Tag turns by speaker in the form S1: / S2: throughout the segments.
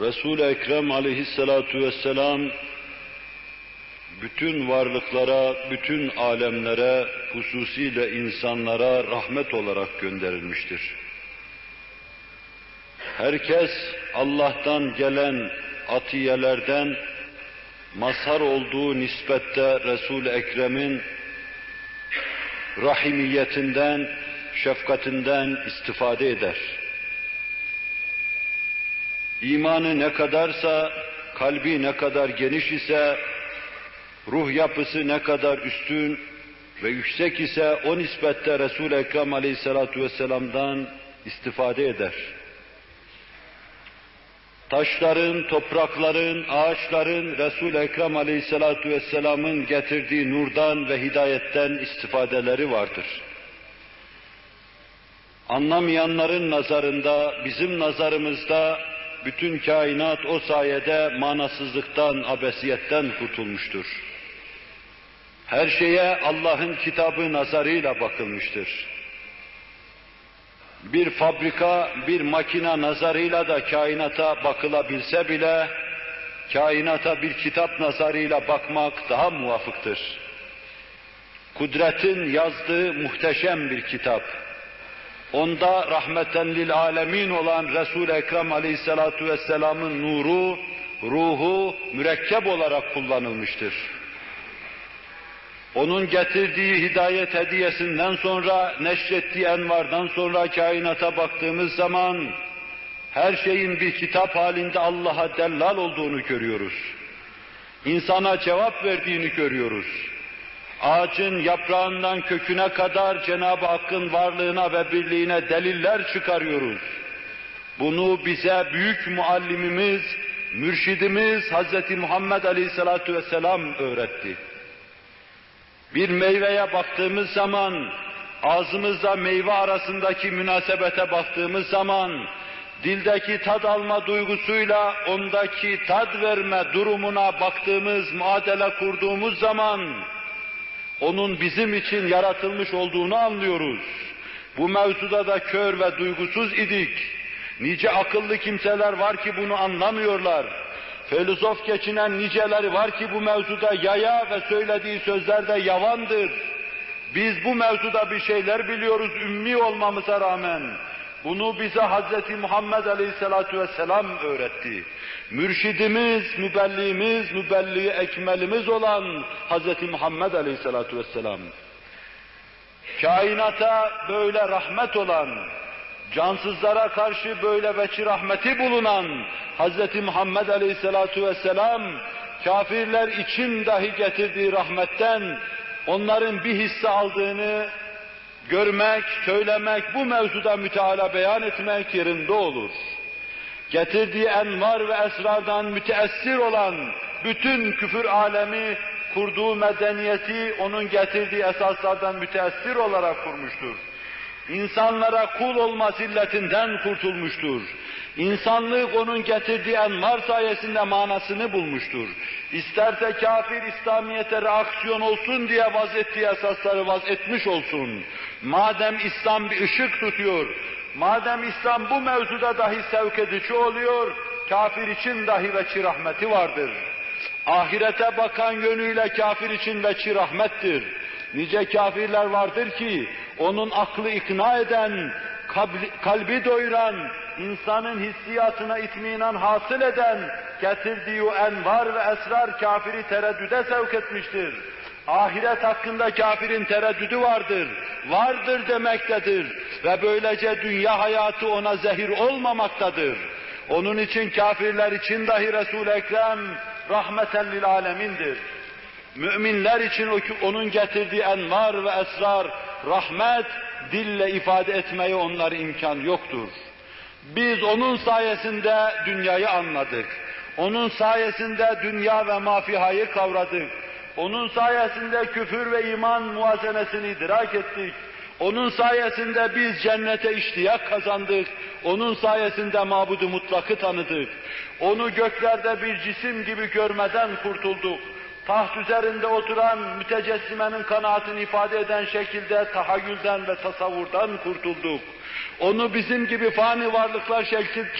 S1: Resul-i Ekrem aleyhissalatu vesselam bütün varlıklara, bütün alemlere, hususiyle insanlara rahmet olarak gönderilmiştir. Herkes Allah'tan gelen atiyelerden mazhar olduğu nispette Resul-i Ekrem'in rahimiyetinden, şefkatinden istifade eder. İmanı ne kadarsa, kalbi ne kadar geniş ise, ruh yapısı ne kadar üstün ve yüksek ise o nispette Resul-i Ekrem aleyhissalatu vesselam'dan istifade eder. Taşların, toprakların, ağaçların Resul-i Ekrem aleyhissalatu vesselam'ın getirdiği nurdan ve hidayetten istifadeleri vardır. Anlamayanların nazarında, bizim nazarımızda bütün kainat o sayede manasızlıktan, abesiyetten kurtulmuştur. Her şeye Allah'ın kitabı nazarıyla bakılmıştır. Bir fabrika, bir makina nazarıyla da kainata bakılabilse bile, kainata bir kitap nazarıyla bakmak daha muvafıktır. Kudretin yazdığı muhteşem bir kitap. Onda rahmeten lil alemin olan Resul-i Ekrem aleyhissalatu vesselamın nuru, ruhu mürekkep olarak kullanılmıştır. Onun getirdiği hidayet hediyesinden sonra, neşrettiği envardan sonra kainata baktığımız zaman, her şeyin bir kitap halinde Allah'a dellal olduğunu görüyoruz. İnsana cevap verdiğini görüyoruz. Ağacın yaprağından köküne kadar Cenab-ı Hakk'ın varlığına ve birliğine deliller çıkarıyoruz. Bunu bize büyük muallimimiz, mürşidimiz Hz. Muhammed Aleyhisselatü Vesselam öğretti. Bir meyveye baktığımız zaman, ağzımızda meyve arasındaki münasebete baktığımız zaman, dildeki tad alma duygusuyla ondaki tad verme durumuna baktığımız, muadele kurduğumuz zaman, onun bizim için yaratılmış olduğunu anlıyoruz. Bu mevzuda da kör ve duygusuz idik. Nice akıllı kimseler var ki bunu anlamıyorlar. Filozof geçinen niceleri var ki bu mevzuda yaya ve söylediği sözler de yavandır. Biz bu mevzuda bir şeyler biliyoruz ümmi olmamıza rağmen. Bunu bize Hz. Muhammed Aleyhisselatü Vesselam öğretti. Mürşidimiz, mübelliğimiz, mübelliği ekmelimiz olan Hz. Muhammed Aleyhisselatü Vesselam. Kainata böyle rahmet olan, cansızlara karşı böyle veçi rahmeti bulunan Hz. Muhammed Aleyhisselatü Vesselam, kafirler için dahi getirdiği rahmetten onların bir hisse aldığını görmek, söylemek, bu mevzuda müteala beyan etmek yerinde olur. Getirdiği envar ve esrardan müteessir olan bütün küfür alemi kurduğu medeniyeti onun getirdiği esaslardan müteessir olarak kurmuştur. İnsanlara kul olma zilletinden kurtulmuştur. İnsanlık onun getirdiği envar sayesinde manasını bulmuştur. İsterse kafir İslamiyet'e reaksiyon olsun diye vaz ettiği esasları vaz etmiş olsun. Madem İslam bir ışık tutuyor, madem İslam bu mevzuda dahi sevk edici oluyor, kafir için dahi veçi rahmeti vardır. Ahirete bakan yönüyle kafir için veçi rahmettir. Nice kafirler vardır ki, onun aklı ikna eden, kalbi doyuran, insanın hissiyatına itminan hasıl eden, getirdiği o envar ve esrar kafiri tereddüde sevk etmiştir. Ahiret hakkında kafirin tereddüdü vardır, vardır demektedir ve böylece dünya hayatı ona zehir olmamaktadır. Onun için kafirler için dahi Resul-i Ekrem rahmeten lil alemindir. Müminler için onun getirdiği envar ve esrar, rahmet, dille ifade etmeye onlara imkan yoktur. Biz onun sayesinde dünyayı anladık. Onun sayesinde dünya ve mafihayı kavradık. Onun sayesinde küfür ve iman muazenesini idrak ettik. Onun sayesinde biz cennete iştiyak kazandık. Onun sayesinde mabudu mutlakı tanıdık. Onu göklerde bir cisim gibi görmeden kurtulduk. Taht üzerinde oturan mütecessimenin kanaatini ifade eden şekilde tahayyülden ve tasavvurdan kurtulduk. Onu bizim gibi fani varlıklar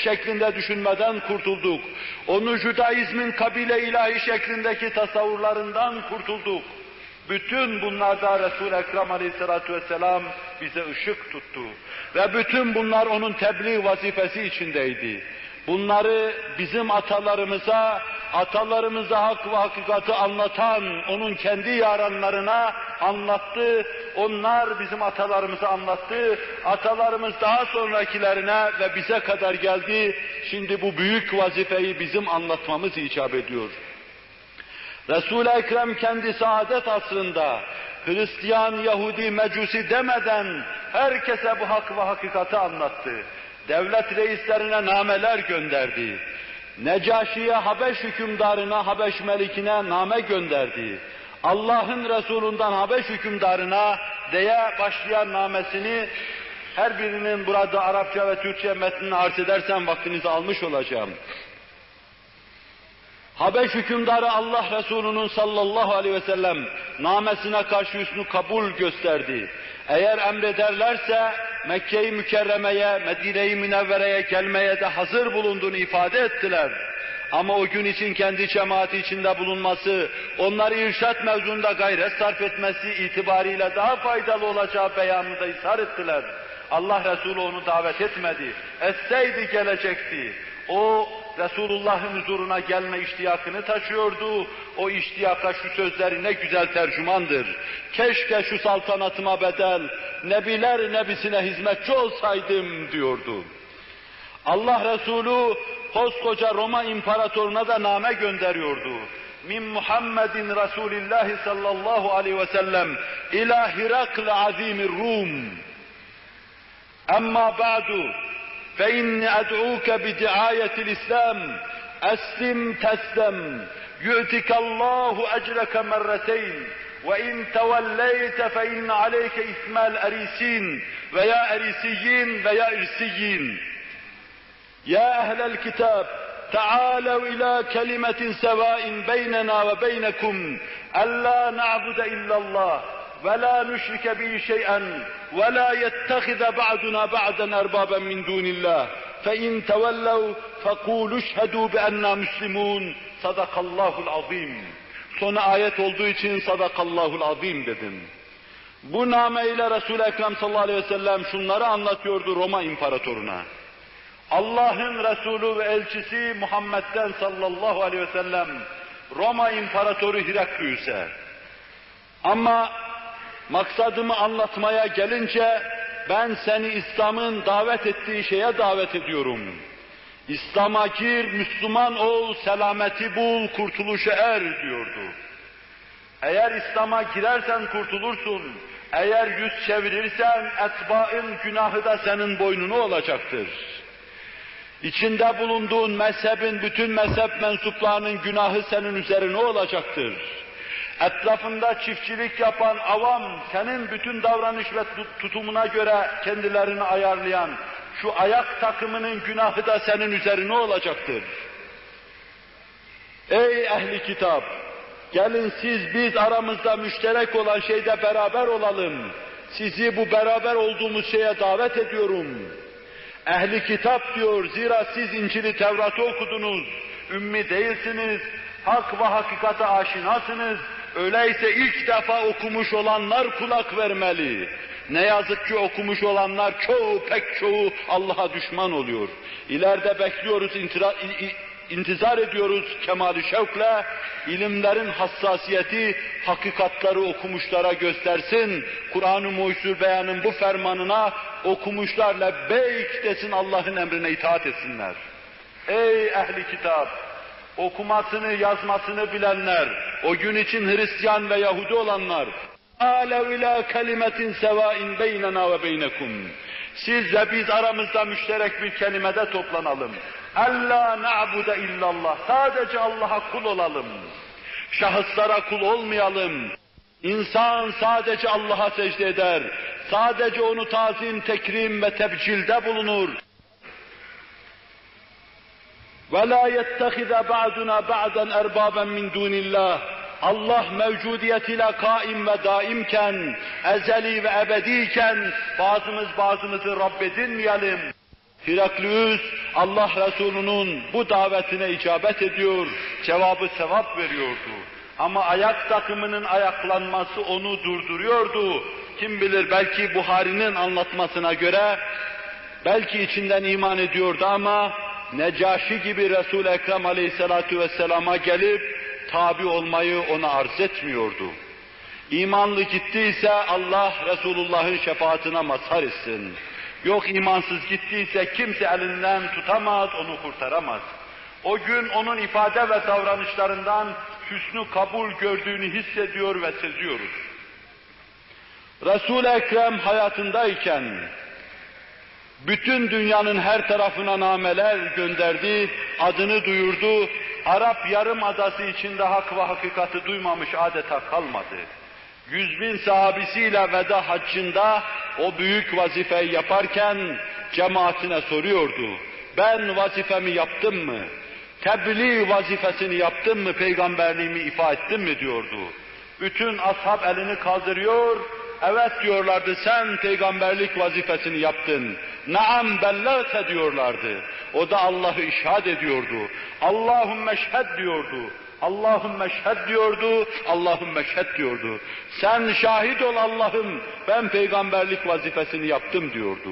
S1: şeklinde düşünmeden kurtulduk. Onu Judaizmin kabile ilahi şeklindeki tasavvurlarından kurtulduk. Bütün bunlarda Resul-i Ekrem Aleyhisselatü Vesselam bize ışık tuttu. Ve bütün bunlar onun tebliğ vazifesi içindeydi. Bunları bizim atalarımıza, atalarımıza hak ve hakikati anlatan, onun kendi yaranlarına anlattı. Onlar bizim atalarımıza anlattı. Atalarımız daha sonrakilerine ve bize kadar geldi. Şimdi bu büyük vazifeyi bizim anlatmamız icap ediyor. Resul-i Ekrem kendi saadet asrında Hristiyan, Yahudi, Mecusi demeden herkese bu hak ve hakikati anlattı. Devlet reislerine nameler gönderdi. Necaşi'ye Habeş hükümdarına, Habeş melikine name gönderdi. Allah'ın Resulünden Habeş hükümdarına diye başlayan namesini her birinin burada Arapça ve Türkçe metnini arz edersem vaktinizi almış olacağım. Habeş hükümdarı Allah Resulü'nün sallallahu aleyhi ve sellem namesine karşı üstünü kabul gösterdi. Eğer emrederlerse Mekke-i Mükerreme'ye, Medine-i Münevvere'ye gelmeye de hazır bulunduğunu ifade ettiler. Ama o gün için kendi cemaati içinde bulunması, onları irşat mevzunda gayret sarf etmesi itibariyle daha faydalı olacağı beyanını da ishar ettiler. Allah Resulü onu davet etmedi. Etseydi gelecekti. O Resulullah'ın huzuruna gelme iştiyakını taşıyordu. O iştiyaka şu sözleri ne güzel tercümandır. Keşke şu saltanatıma bedel, nebiler nebisine hizmetçi olsaydım diyordu. Allah Resulü koskoca Roma imparatoruna da name gönderiyordu. Min Muhammedin Resulillahi sallallahu aleyhi ve sellem ila Hirakl azimir Rum. Amma ba'du فإني أدعوك بدعاية الإسلام أسلم تسلم. يؤتك الله أجرك مرتين. وإن توليت فإن عليك إثم الأريسين. ويا أريسيين ويا إرسيين يا أهل الكتاب تعالوا إلى كلمة سواء بيننا وبينكم. ألا نعبد إلا الله ولا نشرك به شيئا. ولا يتخذ بعضنا بعضا أربابا من دون الله فإن تولوا فقولوا اشهدوا بأننا مسلمون صدق الله العظيم Sonu ayet olduğu için sadakallahul azim dedim. Bu nameyle Resul-i Ekrem sallallahu aleyhi ve sellem şunları anlatıyordu Roma imparatoruna. Allah'ın Resulü ve elçisi Muhammed'den sallallahu aleyhi ve sellem Roma imparatoru Hiraklius'e. Ama maksadımı anlatmaya gelince ben seni İslam'ın davet ettiği şeye davet ediyorum. İslam'a gir, Müslüman ol, selameti bul, kurtuluşa er diyordu. Eğer İslam'a girersen kurtulursun, eğer yüz çevirirsen etbaın günahı da senin boynunu olacaktır. İçinde bulunduğun mezhebin, bütün mezhep mensuplarının günahı senin üzerine olacaktır. Etrafında çiftçilik yapan avam, senin bütün davranış ve tutumuna göre kendilerini ayarlayan, şu ayak takımının günahı da senin üzerine olacaktır. Ey ehli kitap! Gelin siz biz aramızda müşterek olan şeyde beraber olalım. Sizi bu beraber olduğumuz şeye davet ediyorum. Ehli kitap diyor, zira siz İncil'i Tevrat'ı okudunuz, ümmi değilsiniz, hak ve hakikate aşinasınız, öyleyse ilk defa okumuş olanlar kulak vermeli. Ne yazık ki okumuş olanlar çoğu, pek çoğu Allah'a düşman oluyor. İleride bekliyoruz, intira, intizar ediyoruz kemali şevkle, ilimlerin hassasiyeti, hakikatları okumuşlara göstersin. Kur'an-ı Muhyüzül Beyan'ın bu fermanına okumuşlar lebbeyk desin Allah'ın emrine itaat etsinler. Ey ehli kitap! Okumasını, yazmasını bilenler, o gün için Hristiyan ve Yahudi olanlar, alev ila kelimetin sevain beynena ve beynekum. Siz ve biz aramızda müşterek bir kelimede toplanalım. Alla na'bude illallah. Sadece Allah'a kul olalım. Şahıslara kul olmayalım. İnsan sadece Allah'a secde eder. Sadece onu tazim, tekrim ve tebcilde bulunur. وَلَا يَتَّخِذَ بَعْدُنَا بَعْدًا اَرْبَابًا مِنْ دُونِ اللّٰهِ Allah mevcudiyetiyle kaim ve daimken, ezeli ve ebediyken bazımız bazımızı Rabb edinmeyelim. Heraklius Allah Resulü'nün bu davetine icabet ediyor, cevabı sevap veriyordu. Ama ayak takımının ayaklanması onu durduruyordu. Kim bilir belki Buhari'nin anlatmasına göre belki içinden iman ediyordu ama Necaşi gibi Resul-i Ekrem aleyhissalatu vesselama gelip tabi olmayı ona arz etmiyordu. İmanlı gittiyse Allah Resulullah'ın şefaatine mazhar etsin. Yok imansız gittiyse kimse elinden tutamaz, onu kurtaramaz. O gün onun ifade ve davranışlarından hüsnü kabul gördüğünü hissediyor ve seziyoruz. Resul-i Ekrem hayatındayken bütün dünyanın her tarafına nameler gönderdi, adını duyurdu. Arap Yarımadası içinde hak ve hakikati duymamış adeta kalmadı. Yüz bin sahabisiyle veda haccında o büyük vazifeyi yaparken cemaatine soruyordu. Ben vazifemi yaptım mı? Tebliğ vazifesini yaptım mı? Peygamberliğimi ifa ettim mi diyordu. Bütün ashab elini kaldırıyor, evet diyorlardı sen peygamberlik vazifesini yaptın. Naam bellerte diyorlardı. O da Allah'ı işhad ediyordu. Allahümme şhed diyordu. Allahümme şhed diyordu, Allahümme şhed diyordu. Sen şahit ol Allah'ım, ben peygamberlik vazifesini yaptım diyordu.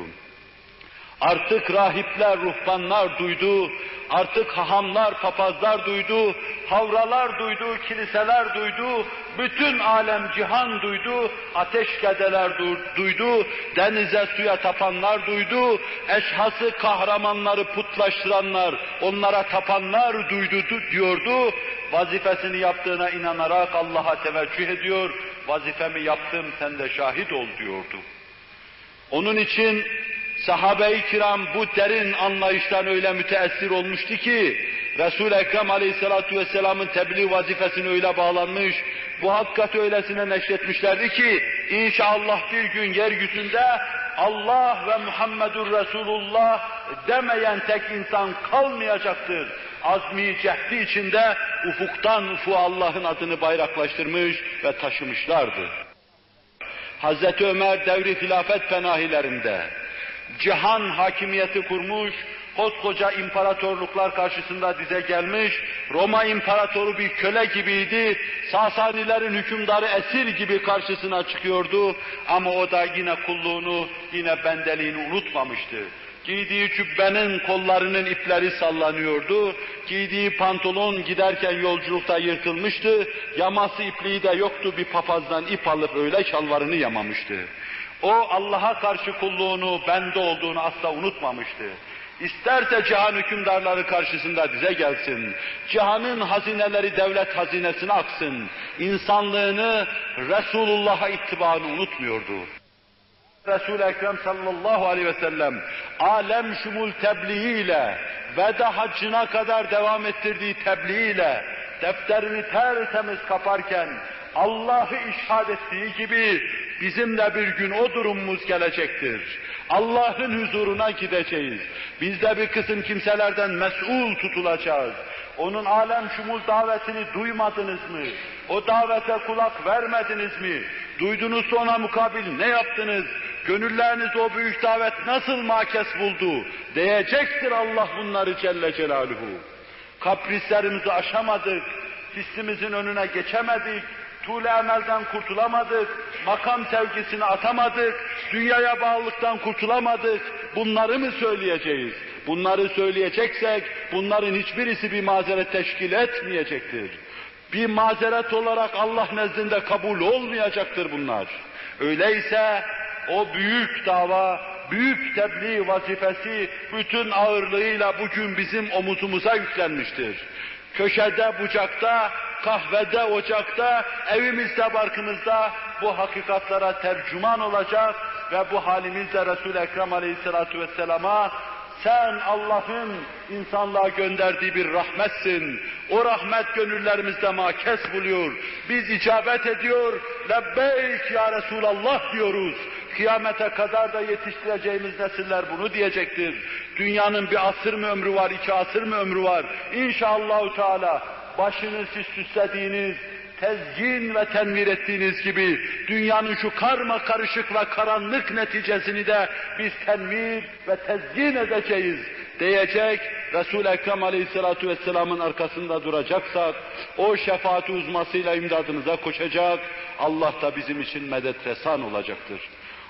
S1: Artık rahipler, ruhbanlar duydu, artık hahamlar, papazlar duydu, havralar duydu, kiliseler duydu, bütün alem cihan duydu, ateş gedeler duydu, denize suya tapanlar duydu, eşhası kahramanları putlaştıranlar, onlara tapanlar duydu diyordu, vazifesini yaptığına inanarak Allah'a teveccüh ediyor, vazifemi yaptım sen de şahit ol diyordu. Onun için sahabe-i kiram bu derin anlayıştan öyle müteessir olmuştu ki, Resul-i Ekrem aleyhissalatu vesselamın tebliğ vazifesine öyle bağlanmış, bu hakikati öylesine neşretmişlerdi ki, inşallah bir gün yeryüzünde Allah ve Muhammedur Resulullah demeyen tek insan kalmayacaktır. Azmi cehdi içinde ufuktan ufuğa Allah'ın adını bayraklaştırmış ve taşımışlardı. Hazreti Ömer devri hilafet penahilerinde, cihan hakimiyeti kurmuş, koskoca imparatorluklar karşısında dize gelmiş, Roma imparatoru bir köle gibiydi, Sasanilerin hükümdarı esir gibi karşısına çıkıyordu ama o da yine kulluğunu, yine bendeliğini unutmamıştı. Giydiği cübbenin kollarının ipleri sallanıyordu. Giydiği pantolon giderken yolculukta yırtılmıştı. Yaması ipliği de yoktu. Bir papazdan ip alıp öyle şalvarını yamamıştı. O Allah'a karşı kulluğunu, bende olduğunu asla unutmamıştı. İsterse cihan hükümdarları karşısında dize gelsin. Cihanın hazineleri devlet hazinesine aksın. İnsanlığını, Resulullah'a ittibaını unutmuyordu. Resul-i Ekrem sallallahu aleyhi ve sellem alem şumul tebliğiyle veda haccına kadar devam ettirdiği tebliğiyle defterini tertemiz kaparken Allah'ı işhad ettiği gibi bizim de bir gün o durumumuz gelecektir. Allah'ın huzuruna gideceğiz. Biz de bir kısım kimselerden mesul tutulacağız. Onun alem şumul davetini duymadınız mı? O davete kulak vermediniz mi? Duydunuz ona mukabil ne yaptınız? Gönülleriniz o büyük davet nasıl makes buldu? Diyecektir Allah bunları Celle Celaluhu. Kaprislerimizi aşamadık, hissimizin önüne geçemedik, tuğle emelden kurtulamadık, makam sevgisini atamadık, dünyaya bağlılıktan kurtulamadık. Bunları mı söyleyeceğiz? Bunları söyleyeceksek bunların hiçbirisi bir mazeret teşkil etmeyecektir. Bir mazeret olarak Allah nezdinde kabul olmayacaktır bunlar. Öyleyse o büyük dava, büyük tebliğ vazifesi bütün ağırlığıyla bugün bizim omuzumuza yüklenmiştir. Köşede, bucakta, kahvede, ocakta, evimizde, barkımızda bu hakikatlara tercüman olacak ve bu halimizle Resul-i Ekrem Aleyhisselatü Vesselam'a sen Allah'ın insanlığa gönderdiği bir rahmetsin. O rahmet gönüllerimizde makes buluyor. Biz icabet ediyor, lebbeyk ya Resulallah diyoruz. Kıyamete kadar da yetiştireceğimiz nesiller bunu diyecektir. Dünyanın bir asır mı ömrü var, iki asır mı ömrü var? İnşallahü Teala başını siz süslediğiniz, tezyin ve tenvir ettiğiniz gibi dünyanın şu karma karışık ve karanlık neticesini de biz tenvir ve tezyin edeceğiz diyecek Resul-i Ekrem Aleyhisselatü Vesselam'ın arkasında duracaksak o şefaat uzmasıyla imdadınıza koşacak Allah da bizim için medet resan olacaktır.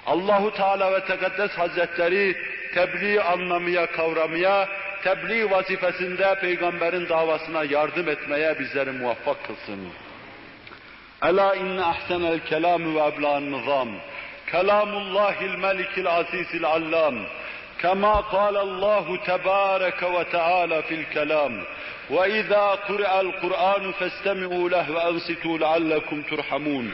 S1: Allahu Teala ve Tekaddes Hazretleri tebliğ anlamaya, kavramaya, tebliğ vazifesinde peygamberin davasına yardım etmeye bizleri muvaffak kılsın. Ela inne ahsenel kelam ve ebla'n nizam. Kelamullahil melikil azizil allam. كما قال الله تبارك وتعالى في الكلام واذا قرأ القرآن فاستمعوا له وانصتوا لعلكم ترحمون